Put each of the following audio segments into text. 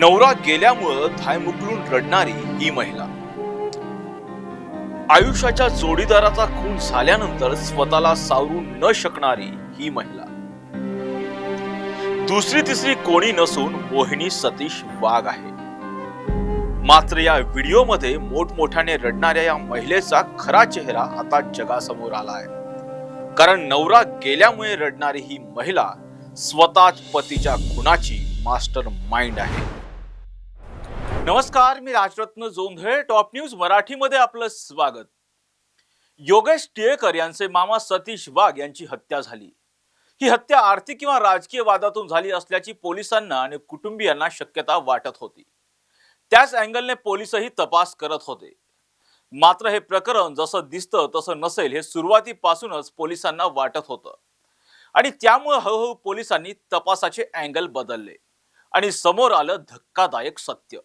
नवरा गेल्यामुळं धाय मुकलून रडणारी ही महिला. आयुष्याच्या जोडीदाराचा खून झाल्यानंतर स्वतःला सावरू न शकणारी ही महिला. दुसरी तिसरी कोणी नसून मोहिनी सतीश वाघ आहे. मात्र या व्हिडिओमध्ये मोठमोठ्याने रडणाऱ्या या महिलेचा खरा चेहरा आता जगासमोर आला आहे कारण नवरा गेल्यामुळे रडणारी ही महिला स्वतःच पतीच्या खुनाची मास्टर माइंड आहे. नमस्कार मी राजरत्न जोंधळे टॉप न्यूज मराठीमध्ये आपलं स्वागत. योगेश टिळेकर यांचे मामा सतीश वाघ यांची हत्या झाली. ही हत्या आर्थिक किंवा राजकीय वादातून झाली असल्याची पोलिसांना आणि कुटुंबियांना शक्यता वाटत होती. त्याच अँगलने पोलिसही तपास करत होते. मात्र हे प्रकरण जसं दिसतं तसं नसेल हे सुरुवातीपासूनच पोलिसांना वाटत होतं. आणि त्यामुळे हळूहळू पोलिसांनी तपासाचे अँगल बदलले. आणि समोर आलं धक्कादायक सत्य.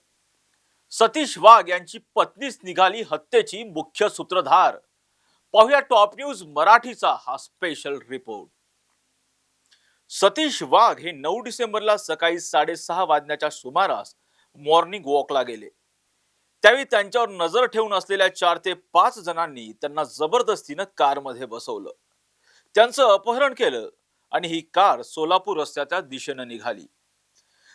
सतीश वाघ यांची पत्नीच निघाली हत्येची मुख्य सूत्रधार. पाहूया टॉप न्यूज मराठीचा हा स्पेशल रिपोर्ट सतीश वाघ हे नऊ डिसेंबरला सकाळी साडेसहा वाजण्याच्या सुमारास मॉर्निंग वॉकला गेले. त्यावेळी त्यांच्यावर नजर ठेवून असलेल्या चार ते पाच जणांनी त्यांना जबरदस्तीनं कारमध्ये बसवलं. त्यांचं अपहरण केलं आणि ही कार सोलापूर रस्त्याच्या दिशेनं निघाली.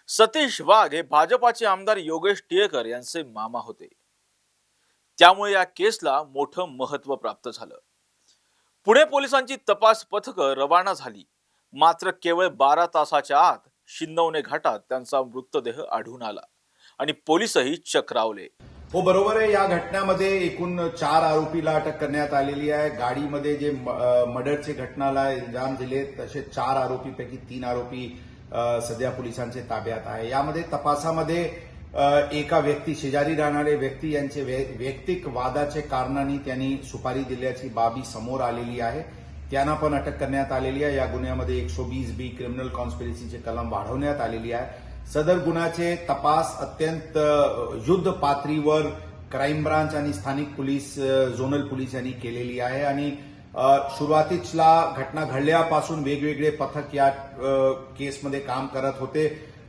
सतीश वाघ हे भाजपाचे आमदार योगेश टिळेकर यांचे मामा होते. त्यामुळे या केसला मोठं महत्त्व प्राप्त झालं. पुणे पोलिसांची तपास पथकं रवाना झाली. मात्र केवळ बारा तासाच्या आत शिंदवणे घाटात त्यांचा मृतदेह आढळून आला आणि पोलिसही चक्रावले. हो बरोबर आहे. या घटनेमध्ये एकूण चार आरोपीला अटक करण्यात आलेली आहे. गाडीमध्ये जे मर्डरचे घटनाला अंजाम दिले तसे चार आरोपीपैकी तीन आरोपी सध्या पोलिसांचे ताब्यात आहे. यामध्ये तपासामध्ये एका व्यक्ती शेजारी राहणारे व्यक्ती यांचे वैयक्तिक वादाचे कारणांनी त्यांनी सुपारी दिल्याची बाबी समोर आलेली आहे. त्यांना पण अटक करण्यात आलेली आहे. या गुन्ह्यामध्ये एकशे वीस बी क्रिमिनल कॉन्स्पिरसीचे कलम वाढवण्यात आलेली आहे. सदर गुन्ह्याचे तपास अत्यंत युद्ध पातळीवर क्राईम ब्रांच आणि स्थानिक पोलीस झोनल पोलीस यांनी केलेली आहे. आणि सुरुवातीला घटना घडल्यापासून वेगवेगळे पथक या केसमध्ये काम करत होते.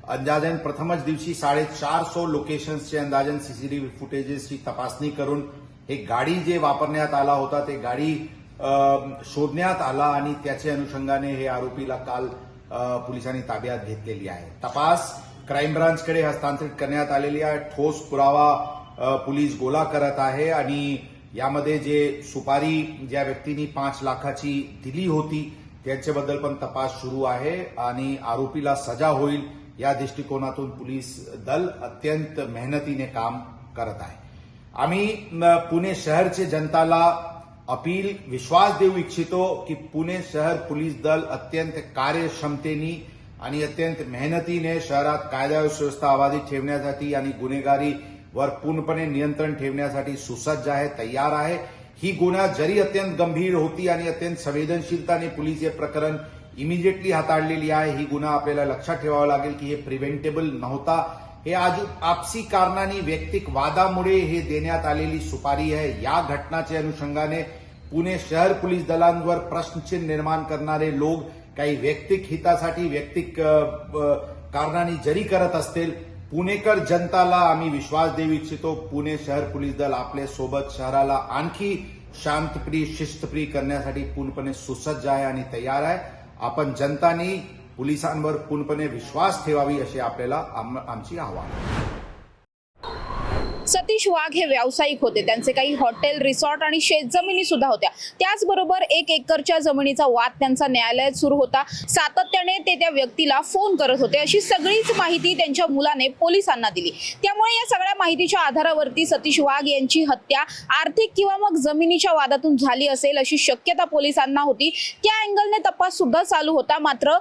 अंदाजन प्रथमच दिवशी साडेचार सो लोकेशन्सचे अंदाजन सीसीटीव्ही फुटेजेसची तपासणी करून हे गाडी जे वापरण्यात आला होता ते गाडी शोधण्यात आला आणि त्याच्या अनुषंगाने हे आरोपीला काल पोलिसांनी ताब्यात घेतलेली आहे. तपास क्राईम ब्रांचकडे हस्तांतरित करण्यात आलेली आहे. ठोस पुरावा पोलीस गोळा करत आहे आणि यामध्ये जे सुपारी ज्या व्यक्तींनी पाच लाखाची दिली होती त्यांच्याबद्दल पण तपास सुरू आहे आणि आरोपीला सजा होईल या दृष्टिकोनातून पोलीस दल अत्यंत मेहनतीने काम करत आहे. आम्ही पुणे शहरचे जनताला अपील विश्वास देऊ इच्छितो की पुणे शहर पोलीस दल अत्यंत कार्यक्षमतेनी आणि अत्यंत मेहनतीने शहरात कायदा सुव्यवस्था अबाधित ठेवण्यासाठी आणि गुन्हेगारी वर पूर्णपणे नियंत्रण ठेवण्यासाठी सुसज्ज आहे तयार आहे. ही गुन्हा जरी अत्यंत गंभीर होती आणि अत्यंत संवेदनशीलताने पोलीस हे प्रकरण इमिजिएटली हाताळलेली आहे ही गुन्हा आपल्याला लक्षात ठेवावा लागेल की हे प्रिव्हेंटेबल नव्हता. हे आज आपसी कारणाने वैयक्तिक वादामुळे हे देण्यात आलेली सुपारी आहे. या घटनाच्या अनुषंगाने पुणे शहर पोलीस दलांवर प्रश्नचिन्ह निर्माण करणारे लोक काही वैयक्तिक हितासाठी वैयक्तिक कारणाने जरी करत असतील पुणेकर जनताला आम्ही विश्वास देऊ इच्छितो. पुणे शहर पोलीस दल आपल्यासोबत शहराला आणखी शांतप्रिय शिस्तप्रिय करण्यासाठी पूर्णपणे सुसज्ज आहे आणि तयार आहे. आपण जनतानी पोलिसांवर पूर्णपणे विश्वास ठेवावी अशी आपल्याला आम- आमची आव्हान. सतीश वाघ हे व्यावसायिक होते. त्यांचे काही हॉटेल रिसॉर्ट आणि शेतजमिनी सुद्धा होत्या. त्याचबरोबर एक एकरच्या जमिनीचा वाद त्यांचा न्यायालयात सुरू होता. सातत्याने ते त्या व्यक्तीला फोन करत होते. अशी सगळीच माहिती त्यांच्या मुलाने पोलिसांना दिली. त्यामुळे या सगळ्या माहितीच्या आधारावरती सतीश वाघ यांची हत्या आर्थिक किंवा मग जमिनीच्या वादातून झाली असेल अशी शक्यता पोलिसांना होती. त्या अँगलने तपास सुद्धा चालू होता. मात्र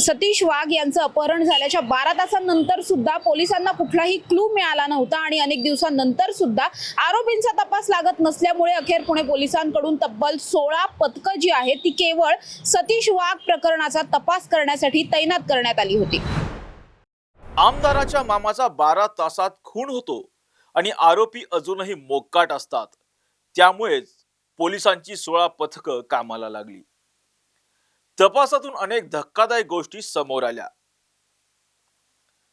सतीश वाघ यांचं अपहरण झाल्याच्या बारा तासांनंतर सुद्धा पोलिसांना कुठलाही क्लू मिळाला नव्हता आणि अनेक दिवसांनंतर सुद्धा आरोपींचा तपास लागत नसल्यामुळे अखेर पुणे पोलिसांकडून तब्बल सोळा पथकं जी आहेत ती केवळ सतीश वाघ प्रकरणाचा तपास करण्यासाठी तैनात करण्यात आली होती. आमदाराच्या मामाचा बारा तासात खून होतो आणि आरोपी अजूनही मोकाट असतात. त्यामुळेच पोलिसांची सोळा पथकं कामाला लागली. तपासातून अनेक धक्कादायक गोष्टी समोर आल्या.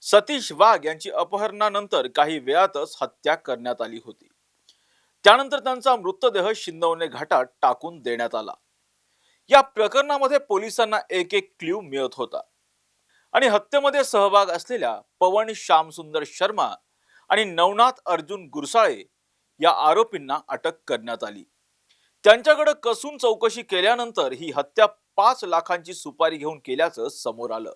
सतीश वाघ यांची अपहरणानंतर काही वेळातच हत्या करण्यात आली होती. त्यानंतर त्यांचा मृतदेह शिंदवणे घाटात टाकून देण्यात आला. या प्रकरणामध्ये पोलिसांना एक एक क्ल्यू मिळत होता. आणि हत्येमध्ये सहभाग असलेल्या पवन श्यामसुंदर शर्मा आणि नवनाथ अर्जुन गुरसाळे या आरोपींना अटक करण्यात आली. त्यांच्याकडे कसून चौकशी केल्यानंतर ही हत्या पाच लाखांची सुपारी घेऊन केल्याचं समोर आलं.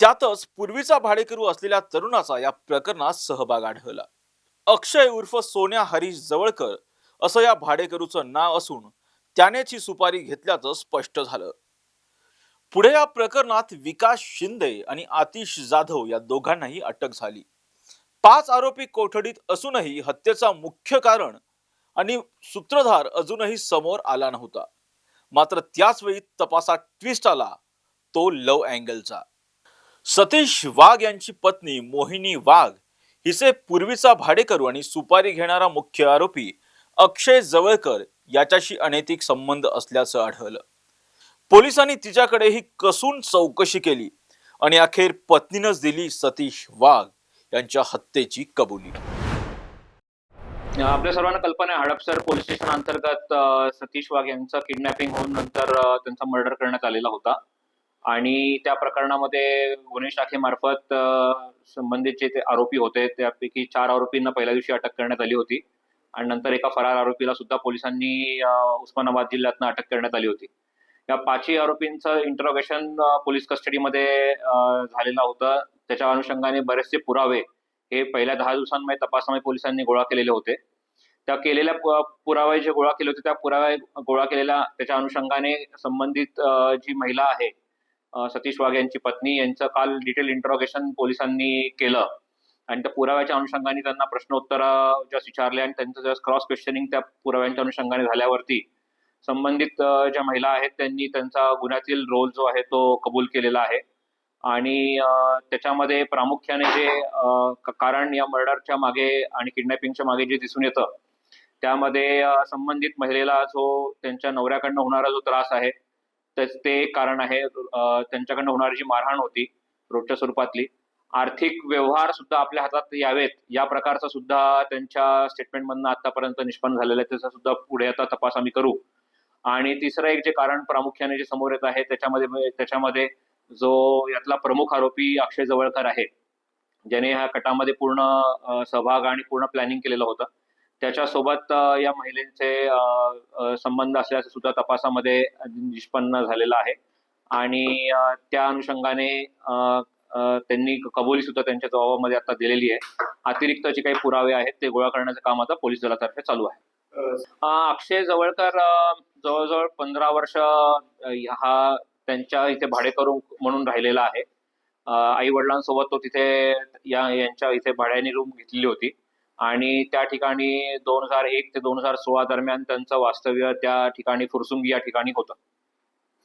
त्यातच पूर्वीचा भाडेकरू असलेल्या तरुणाचा या प्रकरणात सहभाग आढळला. अक्षय उर्फ सोन्या हरीश जवळकर असं या भाडेकरूचं नाव असून त्यानेच ही सुपारी घेतल्याचं स्पष्ट झालं. पुढे या प्रकरणात विकास शिंदे आणि आतिश जाधव या दोघांनाही अटक झाली. पाच आरोपी कोठडीत असूनही हत्येचा मुख्य कारण आणि सूत्रधार अजूनही समोर आला नव्हता. मात्र त्याच वेळी तपासात ट्विस्ट आला. तो लव अँगलचा. सतीश वाघ यांची पत्नी मोहिनी वाघ हिचे पूर्वीचा भाडेकरू आणि सुपारी घेणारा मुख्य आरोपी अक्षय जवळकर याच्याशी अनैतिक संबंध असल्याचं आढळलं. पोलिसांनी तिच्याकडेही कसून चौकशी केली आणि अखेर पत्नीनंच दिली सतीश वाघ यांच्या हत्येची कबुली. आपल्या सर्वांना कल्पना आहे हडपसर पोलीस स्टेशन अंतर्गत सतीश वाघ यांचा किडनॅपिंग होऊन नंतर त्यांचा मर्डर करण्यात आलेला होता. आणि त्या प्रकरणामध्ये गुन्हे शाखेमार्फत संबंधित जे ते आरोपी होते त्यापैकी चार आरोपींना पहिल्या दिवशी अटक करण्यात आली होती. आणि नंतर एका फरार आरोपीला सुद्धा पोलिसांनी उस्मानाबाद जिल्ह्यातनं अटक करण्यात आली होती. या पाचही आरोपींचं इंटरोगेशन पोलीस कस्टडीमध्ये झालेलं होतं. त्याच्या अनुषंगाने बरेचसे पुरावे हे पहिल्या दहा दिवसांमध्ये तपासामध्ये पोलिसांनी गोळा केलेले होते. त्या केलेल्या पुरावे जे गोळा केले होते त्या पुरावे गोळा केलेल्या त्याच्या अनुषंगाने संबंधित जी महिला आहे सतीश वाघ यांची पत्नी यांचं काल डिटेल इंटरोगेशन पोलिसांनी केलं. आणि त्या पुराव्याच्या अनुषंगाने त्यांना प्रश्नोत्तर जस्ट विचारले आणि त्यांचं जस्ट क्रॉस क्वेश्चनिंग त्या पुराव्यांच्या अनुषंगाने झाल्यावरती संबंधित ज्या महिला आहेत त्यांनी त्यांचा गुन्ह्यातील रोल जो आहे तो कबूल केलेला आहे. आणि त्याच्यामध्ये प्रामुख्याने जे कारण या मर्डरच्या मागे आणि किडनॅपिंगच्या मागे जे दिसून येतं त्यामध्ये संबंधित महिलेला जो त्यांच्या नवऱ्याकडनं होणारा जो त्रास आहे त्याच ते एक कारण आहे. त्यांच्याकडनं होणारी जी मारहाण होती रोजच्या स्वरूपातली आर्थिक व्यवहार सुद्धा आपल्या हातात यावेत. या प्रकारचा सुद्धा त्यांच्या स्टेटमेंटमधनं आतापर्यंत निष्पन्न झालेलं आहे. त्याचा सुद्धा पुढे आता तपास आम्ही करू. आणि तिसरं एक जे कारण प्रामुख्याने जे समोर येत आहे त्याच्यामध्ये त्याच्यामध्ये जो यातला प्रमुख आरोपी अक्षय जवळकर आहे ज्याने ह्या कटामध्ये पूर्ण सहभाग आणि पूर्ण प्लॅनिंग केलेलं होतं. त्याच्यासोबत या महिलेचे संबंध असल्याचं सुद्धा तपासामध्ये निष्पन्न झालेलं आहे. आणि त्या अनुषंगाने त्यांनी कबुली सुद्धा त्यांच्या जबाबामध्ये आता दिलेली आहे. अतिरिक्त जे काही पुरावे आहेत ते गोळा करण्याचं काम आता पोलीस दलातर्फे चालू आहे. अक्षय जवळकर जवळजवळ पंधरा वर्ष हा त्यांच्या इथे भाडेकरू म्हणून राहिलेला आहे. आई वडिलांसोबत तो तिथे या यांच्या इथे भाड्याने रूम घेतलेली होती. आणि त्या ठिकाणी दोन हजार एक ते दोन हजार सोळा दरम्यान त्यांचं वास्तव्य त्या ठिकाणी फुरसुंगी या ठिकाणी होतं.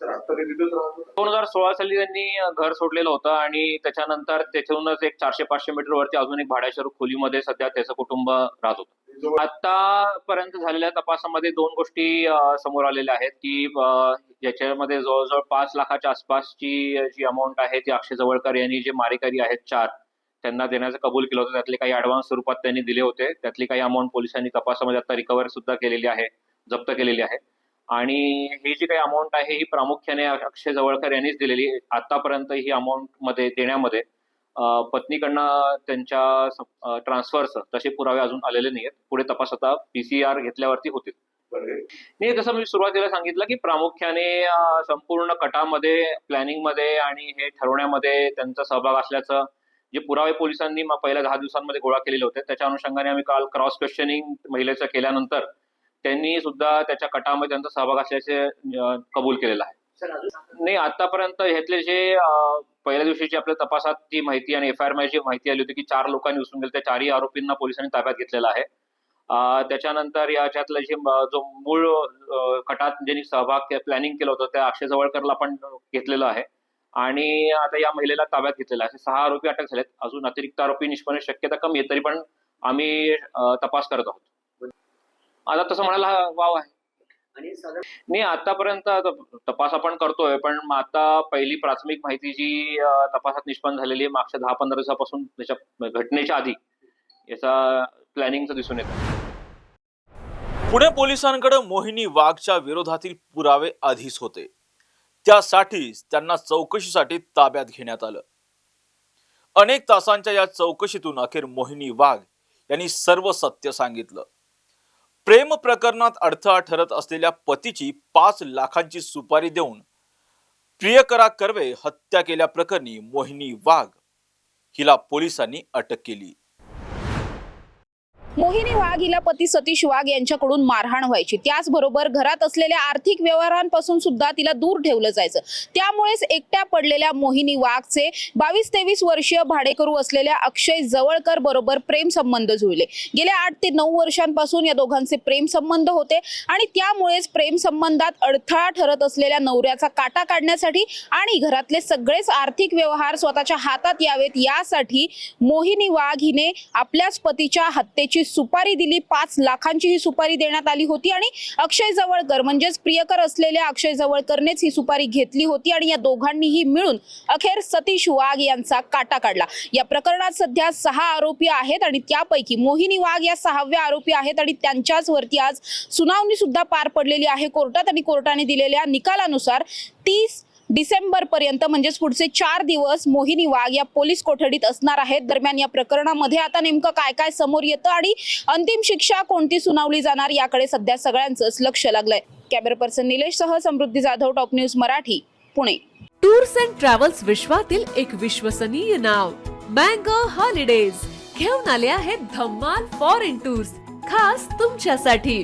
दोन हजार सोळा साली त्यांनी घर सोडलेलं होतं आणि त्याच्यानंतर त्याच्याहूनच एक चारशे पाचशे मीटर वरती अजून एक भाड्याच्या खोलीमध्ये सध्या त्याचं कुटुंब राहत होतं. आतापर्यंत झालेल्या तपासामध्ये दोन गोष्टी समोर आलेल्या आहेत की ज्याच्यामध्ये याच्यामध्ये जवळजवळ पाच लाखाच्या आसपासची जी अमाऊंट आहे ती अक्षय जवळकर यांनी जे मारेकरी आहेत चार त्यांना देण्याचं कबूल केलं होतं. त्यातले काही ऍडव्हान्स स्वरूपात त्यांनी दिले होते. त्यातली काही अमाऊंट पोलिसांनी तपासामध्ये आता रिकव्हर सुद्धा केलेली आहे जप्त केलेली आहे. आणि ही जी काही अमाऊंट आहे ही प्रामुख्याने अक्षय जवळकर यांनीच दिलेली आतापर्यंत ही अमाऊंटमध्ये देण्यामध्ये पत्नीकडनं त्यांच्या ट्रान्सफरचं तसे पुरावे अजून आलेले नाहीयेत. पुढे तपास आता पीसीआर घेतल्यावरती होतील. नाही जसं मी सुरुवातीला सांगितलं की प्रामुख्याने संपूर्ण कटामध्ये प्लॅनिंगमध्ये आणि हे ठरवण्यामध्ये त्यांचा सहभाग असल्याचं जे पुरावे पोलिसांनी पहिल्या दहा दिवसांमध्ये गोळा केलेले होते त्याच्या अनुषंगाने आम्ही काल क्रॉस क्वेश्चनिंग महिलेचं केल्यानंतर त्यांनी सुद्धा त्याच्या कटामध्ये त्यांचा सहभाग असल्याचे कबूल केलेला आहे. नाही आतापर्यंत ह्यातले जे पहिल्या दिवशीची आपल्या तपासात जी माहिती आणि एफ आय आर जी माहिती आली होती की चार लोकांनी उचलून गेले त्या चारही आरोपींना पोलिसांनी ताब्यात घेतलेला आहे. त्याच्यानंतर याच्यातलं जे जो मूळ कटात ज्यांनी सहभाग प्लॅनिंग केलं होतं त्या अक्षय जवळकरला पण घेतलेलं आहे. आणि आता या महिलेला ताब्यात घेतलेला आहे. असे सहा आरोपी अटक झालेत. अजून अतिरिक्त आरोपी निष्पन्न शक्यता कमी आहे तरी पण आम्ही तपास करत आहोत. आता तसं म्हणायला हा वाव आहे. नाही आतापर्यंत तपास आपण करतोय पण आता पहिली प्राथमिक माहिती जी तपासात निष्पन्न झालेली आहे मागच्या दहा पंधरा दिवसापासून त्याच्या घटनेच्या आधी. याचा प्लॅनिंगचं दिसून येतं. पुणे पोलिसांकडे मोहिनी वाघच्या विरोधातील पुरावे आधीच होते. त्यासाठीच त्यांना चौकशीसाठी ताब्यात घेण्यात आलं. अनेक तासांच्या या चौकशीतून अखेर मोहिनी वाघ यांनी सर्व सत्य सांगितलं. प्रेम प्रकरणात अडथळा ठरत असलेल्या पतीची पाच लाखांची सुपारी देऊन प्रियकरा कर्वे हत्या केल्याप्रकरणी मोहिनी वाघ. हिला पोलिसांनी अटक केली. मोहिनी वाघ हिला पती सतीश वाघ यांच्याकडून मारहाण व्हायची. त्याचबरोबर घरात असलेल्या आर्थिक व्यवहारांपासून सुद्धा तिला दूर ठेवलं जायचं. त्यामुळेच एकट्या पडलेल्या मोहिनी वाघचे बावीस तेवीस वर्षीय भाडेकरू असलेल्या अक्षय जवळकर बरोबर प्रेम संबंध जुळले. गेल्या आठ ते नऊ वर्षांपासून या दोघांचे प्रेम संबंध होते आणि त्यामुळेच प्रेम संबंधात अडथळा ठरत असलेल्या नवऱ्याचा काटा काढण्यासाठी आणि घरातले सगळेच आर्थिक व्यवहार स्वतःच्या हातात यावेत यासाठी मोहिनी वाघ हिने आपल्याच पतीच्या हत्येची सुपारी दिली. पाच लाखांची ही सुपारी देण्यात आली होती आणि अक्षय जवळकर म्हणजेच प्रियकर असलेल्या अक्षय जवळकरनेच ही सुपारी घेतली होती आणि या दोघांनीही मिळून अखेर सतीश वाघ यांचा काटा काढला. या प्रकरणात सध्या सहा आरोपी आहेत आणि त्यापैकी मोहिनी वाघ या सहाव्या आरोपी आहेत आणि त्यांच्याच वरती आज सुनावणी सुद्धा पार पडलेली आहे. कोर्टात आणि कोर्टाने दिलेल्या निकालानुसार तीस डिसेंबर पर्यंत म्हणजेच पुढचे चार दिवस मोहिनी वाघ या पोलीस कोठडीत असणार आहेत. दरम्यान या प्रकरणामध्ये आता नेमकं काय काय समोर येतं आणि अंतिम शिक्षा कोणती सुनावली जाणार याकडे सध्या सगळ्यांचंच लक्ष लागलंय. कॅमेरा पर्सन निलेश सह Samruddhi Jadhav top news Marathi Pune. Tours and travels विश्वातील एक विश्वसनीय नाव मँगो हॉलिडेज. घेऊन आले आहेत धम्माल फॉरेन टूर्स खास तुमच्यासाठी.